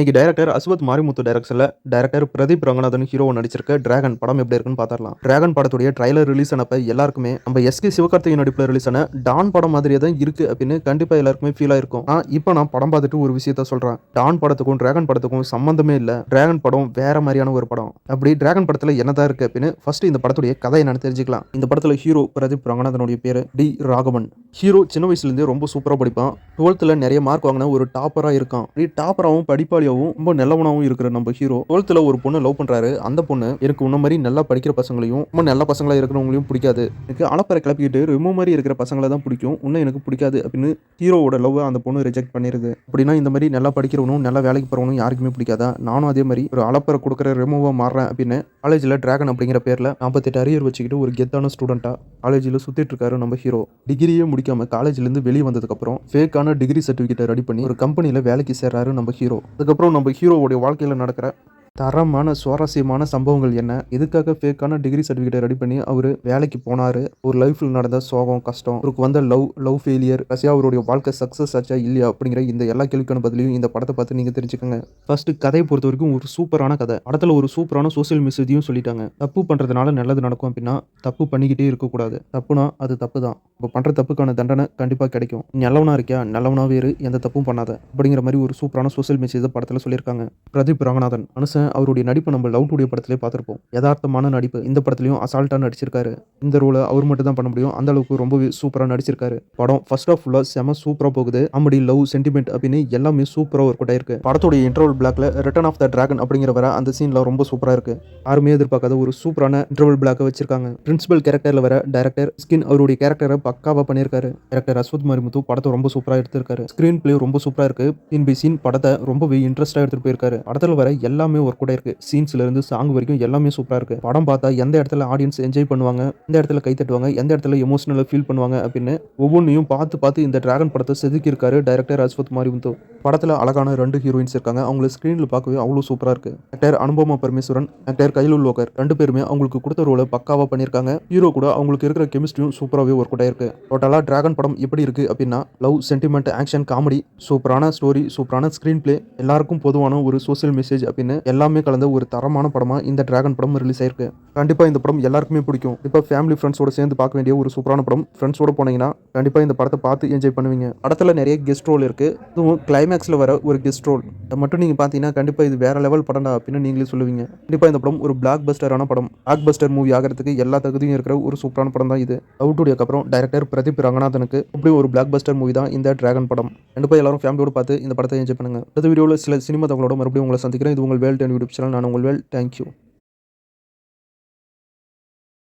இன்னைக்கு டைரக்டர் அஸ்வத் மாரிமுத்து டைரக்ஷன்ல director Pradeep Ranganathan hero நடிச்சிருக்க டிராகன் படம் எப்படி இருக்குன்னு பார்த்துடலாம். டிராகன் படத்துடைய ட்ரைலர் ரிலீஸ் ஆனப்ப எல்லாருக்குமே நம்ம எஸ் கே சிவகார்த்திகேயன் நடிப்பில் ரிலீஸ் ஆன டான் படம் மாதிரியே தான் இருக்கு அப்படின்னு கண்டிப்பா எல்லாருக்குமே ஃபீல் ஆயிருக்கும். ஆனால் இப்போ நான் படம் பார்த்துட்டு ஒரு விஷயத்த சொல்றேன். டான் படத்துக்கும் டிராகன் படத்துக்கும் சம்பந்தமே இல்ல. டிராகன் படம் வேற மாதிரியான ஒரு படம். அப்படி டிராகன் படத்துல என்னதான் இருக்கு அப்படின்னு ஃபர்ஸ்ட் இந்த படத்துடைய கதை என்னன்னு தெரிஞ்சுக்கலாம். இந்த படத்துல ஹீரோ பிரதீப் ரங்கநாதனுடைய பேர் டி. ராகவன். ஹீரோ சின்ன வயசுலேருந்தே ரொம்ப சூப்பராக படிப்பான். டுவெல்த்தில் நிறைய மார்க் வாங்கின ஒரு டாப்பராக இருக்கான். அப்படி டாப்பராகவும் படிப்பாளியாகவும் ரொம்ப நல்லவனாகவும் இருக்கிற நம்ம ஹீரோ டுவெல்த்தில் ஒரு பொண்ணு லவ் பண்ணுறாரு அந்த பொண்ணு எனக்கு உன்ன மாதிரி நல்லா படிக்கிற பசங்களையும் ரொம்ப நல்ல பசங்களா இருக்கிறவங்களையும் பிடிக்காது. எனக்கு அலப்பறை கிளப்பிக்கிட்டு ரொம்ப மாதிரி இருக்கிற பசங்களை தான் பிடிக்கும். இன்னும் எனக்கு பிடிக்காது அப்படின்னு ஹீரோவோட லவ் அந்த பொண்ணு ரிஜெக்ட் பண்ணிருது. அப்படின்னா இந்த மாதிரி நல்லா படிக்கிறவனும் நல்லா வேலைக்கு போகிறவனும் யாருக்குமே பிடிக்காதா? நானும் அதே மாதிரி ஒரு அலப்பறை கொடுக்குற ரிமூவாக மாறுறேன் அப்படின்னு காலேஜில் டிராகன் அப்படிங்கிற பேரில் நாற்பத்தெட்டு அரியர் வச்சுக்கிட்டு ஒரு கெத்தான ஸ்டூடெண்ட்டாக காலேஜில் சுற்றிட்டு இருக்காரு நம்ம ஹீரோ டிகிரியே முடிக்காம காலேஜ்லேருந்து வெளியே வந்ததுக்கப்புறம் ஃபேக்கான டிகிரி சர்டிஃபிகேட்டை ரெடி பண்ணி ஒரு கம்பெனியில் வேலைக்கு சேர்றாரு நம்ம ஹீரோ அதுக்கப்புறம் நம்ம ஹீரோவுடைய வாழ்க்கையில் நடக்கிற தரமான சுவாரஸ்யமான சம்பவங்கள் என்ன? எதுக்காக ஃபேக்கான டிகிரி சர்டிஃபிகேட்டை ரெடி பண்ணி அவர் வேலைக்கு போனார்? ஒரு லைஃப்பில் நடந்த சோகம் கஷ்டம் அவருக்கு வந்த லவ் லவ் ஃபெயிலியர் கடைசியாக அவருடைய வாழ்க்கை சக்ஸஸ் ஆச்சா இல்லையா அப்படிங்கிற இந்த எல்லா கேள்விக்கான பதிலையும் இந்த படத்தை பார்த்து நீங்கள் தெரிஞ்சுக்கோங்க. ஃபர்ஸ்ட் கதையை பொறுத்த வரைக்கும் ஒரு சூப்பரான கதை. படத்தில் ஒரு சூப்பரான சோஷியல் மெசேஜையும் சொல்லிட்டாங்க. தப்பு பண்ணுறதுனால நல்லது நடக்கும் அப்படின்னா தப்பு பண்ணிக்கிட்டே இருக்கக்கூடாது. தப்புனா அது தப்பு தான் இப்போ பண்ணுற தப்புக்கான தண்டனை கண்டிப்பாக கிடைக்கும். நல்லவனாக நல்லவனா இருக்கியா? நல்லவனாவே இரு. எந்த தப்பும் பண்ணாத. அப்படிங்கிற மாதிரி ஒரு சூப்பரான சோஷியல் மெசேஜை படத்தில் சொல்லியிருக்காங்க. பிரதீப் ரங்கநாதன் மனுஷன் அவருடைய நடிப்பு நம்ம லவ் டுடே படத்திலே பார்த்துருப்போம். யதார்த்தமான நடிப்பு. இந்த படத்துலையும் அசால்ட்டாக நடிச்சிருக்காரு. இந்த ரோலை அவர் மட்டும் தான் பண்ண முடியும். அந்த அளவுக்கு ரொம்பவே சூப்பராக நடிச்சிருக்காரு. படம் ஃபர்ஸ்ட் ஆஃப் ஃபுல்லாக செம சூப்பராக போகுது. காமெடி லவ் சென்டிமெண்ட் அப்படின்னு எல்லாமே சூப்பராக ஒர்க் அவுட் ஆயிருக்கு. படத்துடைய இன்டர்வல் பிளாக்ல ரிட்டர்ன் ஆஃப் த டிராகன் அப்படிங்கிற வர அந்த சீன்ல ரொம்ப சூப்பராக இருக்கு. யாருமே எதிர்பார்க்காத ஒரு சூப்பரான இன்டர்வல் பிளாக்கை வச்சிருக்காங்க. பிரின்சிபல் கேரக்டர்ல வர டேரக்டர் ஸ்கின் அவருடைய கேரக்டரை பக்காவாக பண்ணியிருக்காரு. டேரக்டர் அஸ்வத் மரிமுத்து படத்தை ரொம்ப சூப்பராக எடுத்திருக்காரு. ஸ்க்ரீன் பிளே ரொம்ப சூப்பராக இருக்கு. சீன் பை சீன் படத்தை ரொம்பவே இன்ட்ரெஸ்டாக எடுத்துட்டு போயிருக்காரு. படத்தில் வர எல்லாமே ஒர்க் கூட ஆயிருக்கு சீன்ஸ்ல இருந்து சாங் வரைக்கும் எல்லாமே சூப்பராக இருக்கு. படம் பார்த்தா எந்த இடத்துல ஆடியன்ஸ் என்ஜாய் பண்ணுவாங்க எந்த இடத்துல கை தட்டுவாங்க எந்த இடத்துல எமோஷனலாக ஃபீல் பண்ணுவாங்க அப்படின்னு ஒவ்வொன்றையும் பார்த்து பார்த்து இந்த டிராகன் படத்தை செதுக்கி இருக்காரு டைரக்டர் ராஜ்பத் மாரிமுத்து. படத்தில் அழகான ரெண்டு ஹீரோயின்ஸ் இருக்காங்க. அவங்கள ஸ்க்ரீனில் பார்க்கவே அவ்வளோ சூப்பராக இருக்கு. ஆக்டர் அனுபமா பரமேஸ்வரன் ஆக்டர் கைலுல் லோகர் ரெண்டு பேருமே அவங்களுக்கு கொடுத்த ரோலை பக்காவாக பண்ணியிருக்காங்க. ஹீரோ கூட அவங்களுக்கு இருக்கிற கெமிஸ்ட்ரியும் சூப்பராகவே ஒர்க் அவுட் ஆயிருக்கு. டோட்டலாக டிராகன் படம் எப்படி இருக்கு அப்படின்னா லவ் சென்டிமெண்ட் ஆக்ஷன் காமெடி சூப்பரான ஸ்டோரி சூப்பரான ஸ்க்ரீன் பிளே எல்லாருக்கும் பொதுவான ஒரு சோஷியல் மெசேஜ் அப்படின்னு எல்லாமே கலந்த ஒரு தரமான படமாக இந்த டிராகன் படம் ரிலீஸ் ஆயிருக்கு. கண்டிப்பாக இந்த படம் எல்லாருக்குமே பிடிக்கும். இப்போ ஃபேமிலி ஃப்ரெண்ட்ஸோட சேர்ந்து பார்க்க வேண்டிய ஒரு சூப்பரான படம். ஃப்ரெண்ட்ஸோட போனீங்கன்னா கண்டிப்பாக இந்த படத்தை பார்த்து என்ஜாய் பண்ணுவீங்க. படத்தில் நிறைய கெஸ்ட் ரோல் இருக்கு. இதுவும் கிளைமேக்ஸில் வர ஒரு கெஸ்ட் ரோல் மட்டும் நீங்கள் பார்த்தீங்கன்னா கண்டிப்பாக இது வேற லெவல் படம்டா அப்படின்னு நீங்களே சொல்லுவீங்க. கண்டிப்பாக இந்த படம் ஒரு பிளாக் பஸ்டரான படம். பிளாக் பஸ்டர் மூவி ஆகிறதுக்கு எல்லா தகுதியும் இருக்கிற ஒரு சூப்பரான படம் தான் இது. அவுட்டுடையக்கு அப்புறம் டைரக்டர் பிரதீப் ரங்கநாதனுக்கு அப்படி ஒரு பிளாக் பஸ்டர் மூவி தான் இந்த டிராகன் படம். கண்டிப்பாக எல்லாரும் ஃபேமிலியோடு பார்த்து இந்த படத்தை என்ஜாய் பண்ணுங்க. அடுத்த வீடியோவில் சில சினிமா தங்களோட மறுபடியும் உங்களை சந்திக்கிறேன். இது உங்கள் வேல் டென் யூடியூப் சேனல் நான் உங்கள் வேல். தேங்க்யூ